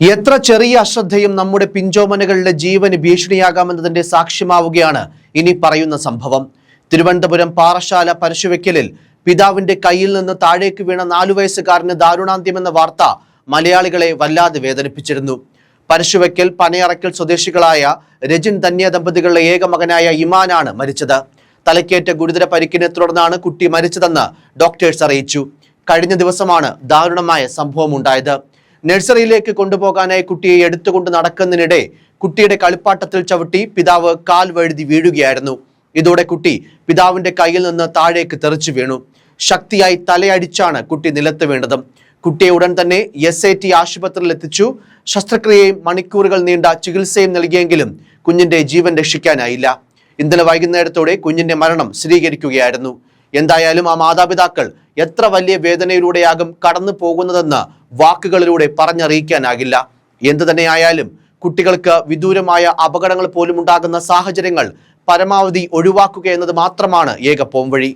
എത്ര ചെറിയ അശ്രദ്ധയും നമ്മുടെ പിഞ്ചോമനകളുടെ ജീവന് ഭീഷണിയാകാമെന്നതിന്റെ സാക്ഷ്യമാവുകയാണ് ഇനി പറയുന്ന സംഭവം. തിരുവനന്തപുരം പാറശാല പരശുവെക്കലിൽ പിതാവിന്റെ കയ്യിൽ നിന്ന് താഴേക്ക് വീണ നാലു വയസ്സുകാരന് ദാരുണാന്ത്യമെന്ന വാർത്ത മലയാളികളെ വല്ലാതെ വേദനിപ്പിച്ചിരുന്നു. പരശുവെക്കൽ പനയറക്കൽ സ്വദേശികളായ രജിൻ ധന്യ ദമ്പതികളുടെ ഏക മകനായ ഇമാനാണ് മരിച്ചത്. തലക്കേറ്റ ഗുരുതര പരിക്കിനെ തുടർന്നാണ് കുട്ടി മരിച്ചതെന്ന് ഡോക്ടേഴ്സ് അറിയിച്ചു. കഴിഞ്ഞ ദിവസമാണ് ദാരുണമായ സംഭവം ഉണ്ടായത് നഴ്സറിയിലേക്ക് കൊണ്ടുപോകാനായി കുട്ടിയെ എടുത്തുകൊണ്ട് നടക്കുന്നതിനിടെ കുട്ടിയുടെ കളിപ്പാട്ടത്തിൽ ചവിട്ടി പിതാവ് കാൽ വഴുതി വീഴുകയായിരുന്നു. ഇതോടെ കുട്ടി പിതാവിന്റെ കയ്യിൽ നിന്ന് താഴേക്ക് തെറിച്ചു വീണു. ശക്തിയായി തലയടിച്ചാണ് കുട്ടി നിലത്ത് വീണത്. കുട്ടിയെ ഉടൻ തന്നെ എസ് ഐ ടി ആശുപത്രിയിൽ എത്തിച്ചു. ശസ്ത്രക്രിയയും മണിക്കൂറുകൾ നീണ്ട ചികിത്സയും നൽകിയെങ്കിലും കുഞ്ഞിന്റെ ജീവൻ രക്ഷിക്കാനായില്ല. ഇന്നലെ വൈകുന്നേരത്തോടെ കുഞ്ഞിന്റെ മരണം സ്ഥിരീകരിക്കുകയായിരുന്നു. എന്തായാലും ആ മാതാപിതാക്കൾ എത്ര വലിയ വേദനയിലൂടെയാകും കടന്നു പോകുന്നതെന്ന് വാക്കുകളിലൂടെ പറഞ്ഞറിയിക്കാനാകില്ല. എന്തു തന്നെയായാലും കുട്ടികൾക്ക് വിദൂരമായ അപകടങ്ങൾ പോലും ഉണ്ടാകുന്ന സാഹചര്യങ്ങൾ പരമാവധി ഒഴിവാക്കുക എന്നത് മാത്രമാണ് ഏക പോംവഴി.